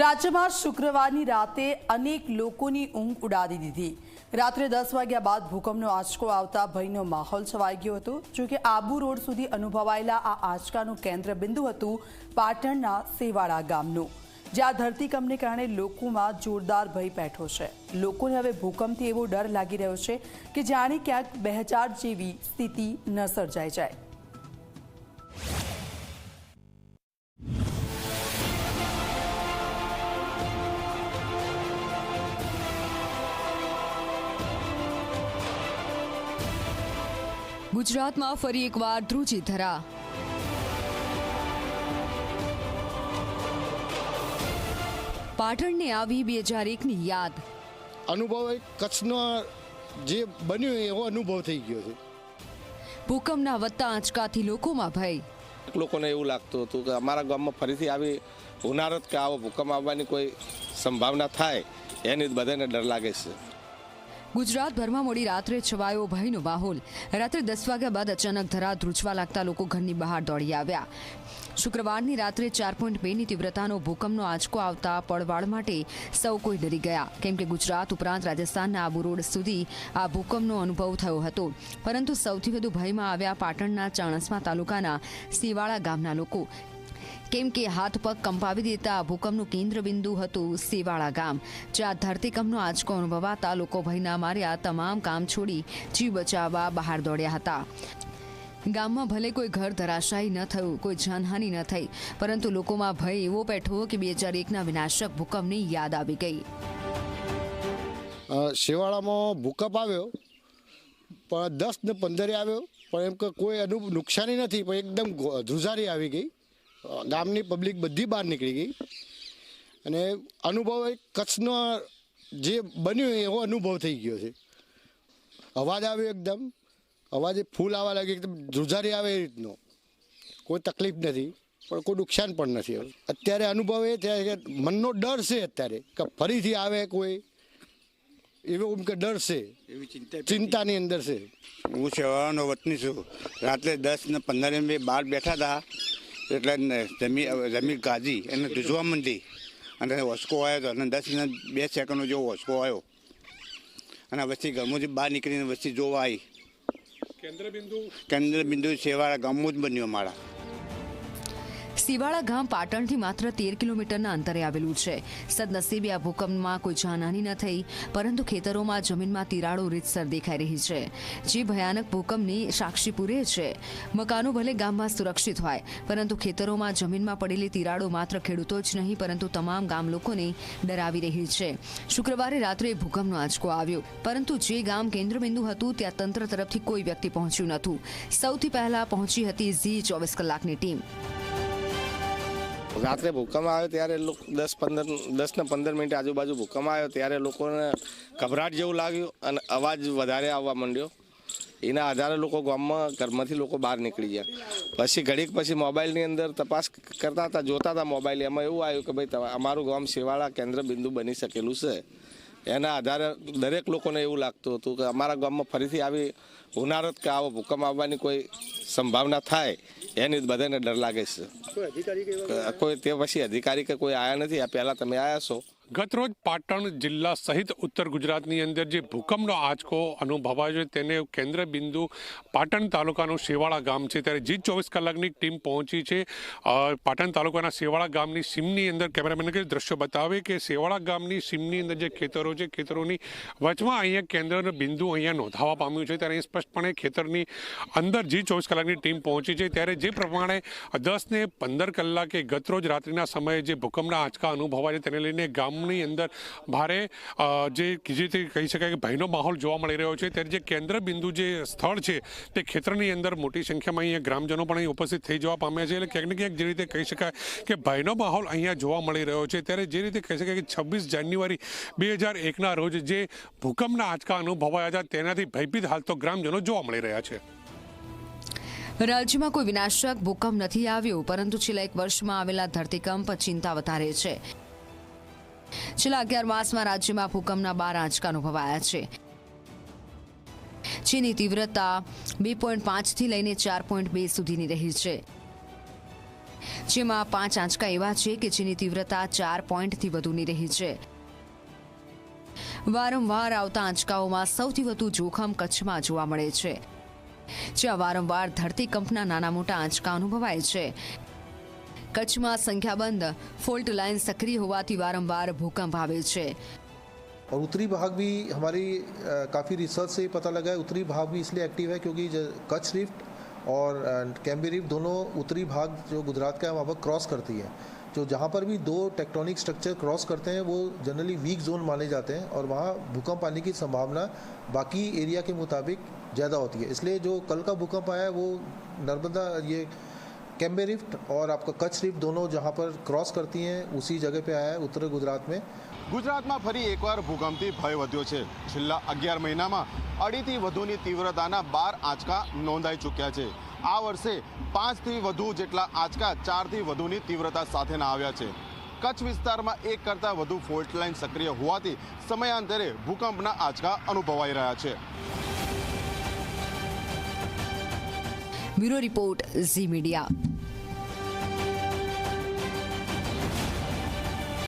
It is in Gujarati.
રાજ્યમાં શુક્રવારની રાતે અનેક લોકોની ઊંઘ ઉડાડી દીધી. રાત્રે દસ વાગ્યા બાદ ભૂકંપનો આંચકો આવતા ભયનો માહોલ છવાઈ ગયો હતો. જોકે આબુ રોડ સુધી અનુભવાયેલા આ આંચકાનું કેન્દ્ર બિંદુ હતું પાટણના સેવાળા ગામનું. જ્યાં ધરતીકંપને કારણે લોકોમાં જોરદાર ભય બેઠો છે. લોકોને હવે ભૂકંપથી એવો ડર લાગી રહ્યો છે કે જાણે ક્યાંક બે જેવી સ્થિતિ ન સર્જાઈ જાય. ગુજરાતમાં ફરી એકવાર ધ્રુજી ધરા. પાટણને આવી બે હજાર એકની યાદ. અનુભવ કચ્છનો જે બન્યું એવો અનુભવ થઈ ગયો છે. ભૂકંપના વધતા આંચકાથી લોકોમાં ભય. લોકોને એવું લાગતું હતું કે અમારા ગામમાં ફરીથી આવી હુનારત કે આવો ભૂકંપ આવવાની કોઈ સંભાવના થાય એની બધાને ડર લાગે છે. ગુજરાતભરમાં મોડી રાત્રે છવાયો ભયનો માહોલ. રાત્રે દસ વાગ્યા બાદ અચાનક ધરા ધ્રુજવા લાગતા લોકો ઘરની બહાર દોડી આવ્યા. શુક્રવારની રાત્રે ચાર પોઈન્ટ બેની તીવ્રતાનો ભૂકંપનો આંચકો આવતા પડવાળ માટે સૌ કોઈ ડરી ગયા. કેમ કે ગુજરાત ઉપરાંત રાજસ્થાનના આબુ રોડ સુધી આ ભૂકંપનો અનુભવ થયો હતો. પરંતુ સૌથી વધુ ભયમાં આવ્યા પાટણના ચાણસ્મા તાલુકાના સીવાળા ગામના લોકો. કેમ કે હાથ પગ કંપાવી દેતા ભૂકંપનું કેન્દ્ર બિંદુ હતું સેવાળા ગામ. જ્યાં ધરતીકંપનો આંચકો અનુભવાતા લોકો ભયના માર્યા તમામ કામ છોડી જીવ બચાવવા બહાર દોડ્યા હતા. ગામમાં ભલે કોઈ ઘર ધરાશાયી ન થયું, કોઈ જાનહાનિ ન થઈ, પરંતુ લોકોમાં ભય એવો બેઠો કે બે હજાર એકના વિનાશક ભૂકંપની યાદ આવી ગઈ. શેવાળામાં ભૂકંપ આવ્યો, પણ દસ ને પંદરે આવ્યો, પણ એમ કે કોઈ અનુ નુકસાની નથી, પણ એકદમ ધ્રુજારી આવી ગઈ. ગામની પબ્લિક બધી બહાર નીકળી ગઈ. અને અનુભવ એ કચ્છનો જે બન્યું એવો અનુભવ થઈ ગયો છે. અવાજ આવ્યો એકદમ. અવાજ ફૂલ આવવા લાગી એકદમ ધ્રુજારી આવે એ રીતનો. કોઈ તકલીફ નથી પણ કોઈ નુકસાન પણ નથી અત્યારે અનુભવ એ થયા કે મનનો ડર છે અત્યારે કે ફરીથી આવે કોઈ. એવો એમ કે ડર છે. ચિંતાની અંદર છે. હું સેવાનો વતની છું. રાત્રે દસ ને પંદર એમ બાર બેઠા હતા. એટલે જમી જમીન ગાજી એને ધૂજવા માંડી. અને વસકો આવ્યો હતો અને દસ બે સેકન્ડનો જેવો વસકો આવ્યો અને વચ્ચે ઘરમાંથી બહાર નીકળીને વચ્ચે જોવા આવી કેન્દ્ર બિંદુ સેવાળા ગામમાં જ બન્યું અમારા સિવાળા ગામ પાટણથી માત્ર તેર કિલોમીટરના અંતરે આવેલું છે. સદનસીબે આ ભૂકંપમાં કોઈ જાનહાની ન થઈ, પરંતુ ખેતરોમાં જમીનમાં તિરાડો રીતસર દેખાઈ રહી છે. જે ભયાનક ભૂકંપની સાક્ષી પૂરે છે. મકાનો ભલે ગામમાં સુરક્ષિત હોય, પરંતુ ખેતરોમાં જમીનમાં પડેલી તિરાડો માત્ર ખેડૂતો જ નહીં, પરંતુ તમામ ગામ લોકોને ડરાવી રહી છે. શુક્રવારે રાત્રે ભૂકંપનો આંચકો આવ્યો, પરંતુ જે ગામ કેન્દ્રબિંદુ હતું, ત્યાં તંત્ર તરફથી કોઈ વ્યક્તિ પહોંચ્યું નહોતું. સૌથી પહેલા પહોંચી હતી ઝી ચોવીસ કલાકની ટીમ. રાત્રે ભૂકંપ આવ્યો ત્યારે દસ પંદર દસ ને પંદર મિનિટ આજુબાજુ ભૂકંપ આવ્યો ત્યારે લોકોને ગભરાટ જેવું લાગ્યું અને અવાજ વધારે આવવા માંડ્યો. એના આધારે લોકો ગામમાં, ઘરમાંથી લોકો બહાર નીકળી ગયા. પછી ઘડીક પછી મોબાઈલની અંદર તપાસ કરતા હતા, જોતા હતા મોબાઈલ. એમાં એવું આવ્યું કે ભાઈ અમારું ગામ સેવાળા કેન્દ્ર બિંદુ બની શકેલું છે. એના આધારે દરેક લોકોને એવું લાગતું હતું કે અમારા ગામમાં ફરીથી આવી હોનારત કે આવો ભૂકંપ આવવાની કોઈ સંભાવના થાય એની બધાને ડર લાગે છે. કોઈ તે પછી અધિકારી કે કોઈ આવ્યા નથી આ પહેલાં તમે આવ્યા છો. ગતરોજ પાટણ જિલ્લા સહિત ઉત્તર ગુજરાતની અંદર જે ભૂકંપનો આંચકો અનુભવાયો છે, તેને કેન્દ્ર બિંદુ પાટણ તાલુકાનું શેવાળા ગામ છે. ત્યારે જી ચોવીસ કલાકની ટીમ પહોંચી છે. પાટણ તાલુકાના શેવાળા ગામની સીમની અંદર કેમેરામેન કે દ્રશ્યો બતાવે કે શેવાળા ગામની સીમની અંદર જે ખેતરો છે, ખેતરોની વચમાં અહીંયા કેન્દ્ર બિંદુ અહીંયા નોંધાવા પામ્યું છે. ત્યારે સ્પષ્ટપણે ખેતરની અંદર જી ચોવીસ કલાકની ટીમ પહોંચી છે. ત્યારે જે પ્રમાણે દસ ને પંદર કલાકે ગતરોજ રાત્રિના સમયે જે ભૂકંપના આંચકા અનુભવાય છે, તેને લઈને ગામની અંદર ભારે જે જે રીતે કહી શકાય કે ભયનો માહોલ જોવા મળી રહ્યો છે. ત્યારે જે કેન્દ્ર બિંદુ જે સ્થળ છે તે ખેતરની અંદર મોટી સંખ્યામાં અહીંયા ગ્રામજનો પણ અહીં ઉપસ્થિત થઈ જવા પામ્યા છે. એટલે ક્યાંક ને ક્યાંક જે રીતે કહી શકાય કે ભયનો માહોલ અહીંયા જોવા મળી રહ્યો છે. ત્યારે જે રીતે કહી શકાય કે છવ્વીસ જાન્યુઆરી બે હજાર એકના રોજ જે ભૂકંપના આંચકા અનુભવાયા હતા, તેનાથી ભયભીત હાલ તો ગ્રામજનો જોવા મળી રહ્યા છે. રાજ્યમાં કોઈ વિનાશક ભૂકંપ નથી આવ્યો, પરંતુ છેલ્લા એક વર્ષમાં આવેલા ધરતીકંપ ચિંતા વધારે છે. છેલ્લા અગિયાર માસમાં રાજ્યમાં ભૂકંપના બાર આંચકા અનુભવાયા છે. જેની તીવ્રતા બે પોઈન્ટ પાંચથી લઈને ચાર પોઈન્ટ બે સુધીની રહી છે. જેમાં પાંચ આંચકા એવા છે કે જેની તીવ્રતા ચાર પોઈન્ટથી વધુની રહી છે. વારંવાર આવતા આંચકાઓમાં સૌથી વધુ જોખમ કચ્છમાં જોવા મળે છે. જ્યાં વારંવાર ધરતીકંપના નાના મોટા આંચકા અનુભવાય છે. કચ્છમાં સંખ્યાબંધ ફોલ્ટ લાઇન સક્રિય હોવાથી વારંવાર ભૂકંપ આવે છે और उत्तरी भाग भी हमारी काफ़ी रिसर्च से ये पता लगा है उत्तरी भाग भी इसलिए एक्टिव है क्योंकि ज- कच्छ रिफ्ट और कैम्बी रिफ्ट दोनों उत्तरी भाग जो गुजरात का है वहाँ पर क्रॉस करती है जो जहाँ पर भी दो टेक्टोनिक स्ट्रक्चर क्रॉस करते हैं वो जनरली वीक जोन माने जाते हैं और वहाँ भूकंप आने की संभावना बाकी एरिया के मुताबिक ज़्यादा होती है इसलिए जो कल का भूकंप आया है वो नर्मदा ये कैम्बे रिफ्ट और आपका कच्छ रिफ्ट दोनों जहाँ पर क्रॉस करती हैं उसी जगह पे आया है उत्तर गुजरात में ગુજરાતમાં ફરી એકવાર ભૂકંપથી ભય વધ્યો છે છેલ્લા અગિયાર મહિનામાં અઢીથી વધુની તીવ્રતાના બાર આંચકા નોંધાઈ ચૂક્યા છે આ વર્ષે પાંચથી વધુ જેટલા આંચકા ચારથી વધુની તીવ્રતા સાથેના આવ્યા છે કચ્છ વિસ્તારમાં એક કરતાં વધુ ફોલ્ટ લાઇન સક્રિય હોવાથી સમયાંતરે ભૂકંપના આંચકા અનુભવાઈ રહ્યા છે બ્યુરો રિપોર્ટ ઝી મીડિયા